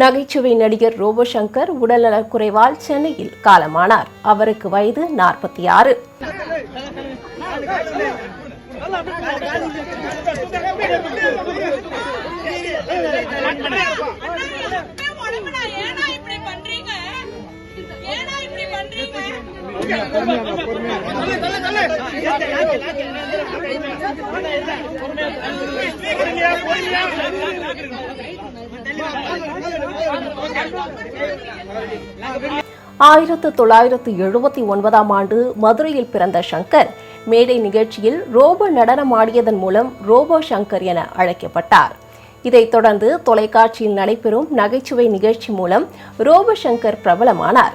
நகைச்சுவை நடிகர் ரோபோ சங்கர் உடல்நலக் குறைவால் சென்னையில் காலமானார். அவருக்கு வயது நாற்பத்தி ஆறு. உடம்புனா ஆயிரத்து தொள்ளாயிரத்து எழுபத்தி ஒன்பதாம் ஆண்டு மதுரையில் பிறந்த சங்கர் மேடை நிகழ்ச்சியில் ரோபோ நடனமாடியதன் மூலம் ரோபோ சங்கர் என அழைக்கப்பட்டார். இதைத் தொடர்ந்து தொலைக்காட்சியில் நடைபெறும் நகைச்சுவை நிகழ்ச்சி மூலம் ரோபோ சங்கர் பிரபலமானார்.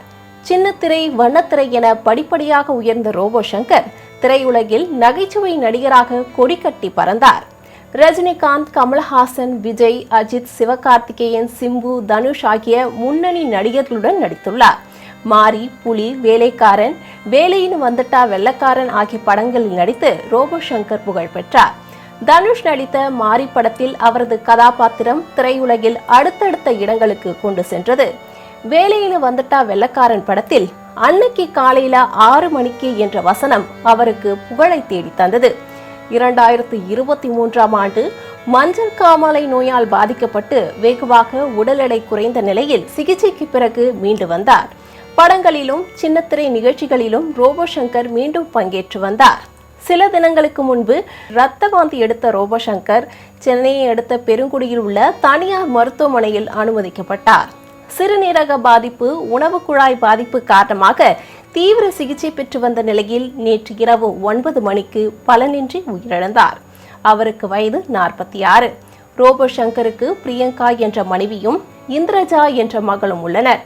சின்னத்திரை வண்ணத்திரை என படிப்படியாக உயர்ந்த ரோபோ சங்கர் திரையுலகில் நகைச்சுவை நடிகராக கொடிகட்டி பறந்தார். ரஜினிகாந்த் கமல்ஹாசன் விஜய் அஜித் சிவகார்த்திகேயன் சிம்பு தனுஷ் ஆகிய முன்னணி நடிகர்களுடன் நடித்துள்ளார். மாரி புலி வேலைக்காரன் வேலையின் வந்துட்டா வெள்ளக்காரன் ஆகிய படங்களில் நடித்து ரோபோ சங்கர் புகழ் பெற்றார். தனுஷ் நடித்த மாரி படத்தில் அவரது கதாபாத்திரம் திரையுலகில் அடுத்தடுத்த இடங்களுக்கு கொண்டு சென்றது. வேலையில வந்துட்டா வெள்ளக்காரன் படத்தில் அன்னைக்கு காலையில ஆறு மணிக்கு என்ற வசனம் அவருக்கு புகழை தேடி தந்தது. இரண்டாயிரத்து இருபத்தி மூன்றாம் ஆண்டு மஞ்சள் காமாலை நோயால் பாதிக்கப்பட்டு வெகுவாக உடல் எடை குறைந்த நிலையில் சிகிச்சைக்கு பிறகு மீண்டு வந்தார். படங்களிலும் சின்னத்திரை நிகழ்ச்சிகளிலும் ரோபோ சங்கர் மீண்டும் பங்கேற்று வந்தார். சில தினங்களுக்கு முன்பு இரத்த வாந்தி எடுத்த ரோபோசங்கர் சென்னையை அடுத்த பெருங்குடியில் உள்ள தனியார் மருத்துவமனையில் அனுமதிக்கப்பட்டார். சிறுநீரக பாதிப்பு உணவு குழாய் பாதிப்பு காரணமாக தீவிர சிகிச்சை பெற்று வந்த நிலையில் நேற்று இரவு ஒன்பது மணிக்கு பலனின்றி உயிரிழந்தார். அவருக்கு வயது நாற்பத்தி ஆறு. ரோபோ சங்கருக்கு பிரியங்கா என்ற மனைவியும் இந்திரஜா என்ற மகளும் உள்ளனர்.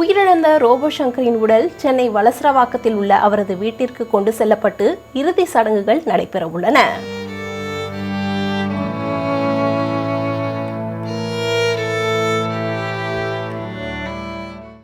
உயிரிழந்த ரோபோ சங்கரின் உடல் சென்னை வலசரவாக்கத்தில் உள்ள அவரது வீட்டிற்கு கொண்டு செல்லப்பட்டு இறுதி சடங்குகள் நடைபெற உள்ளன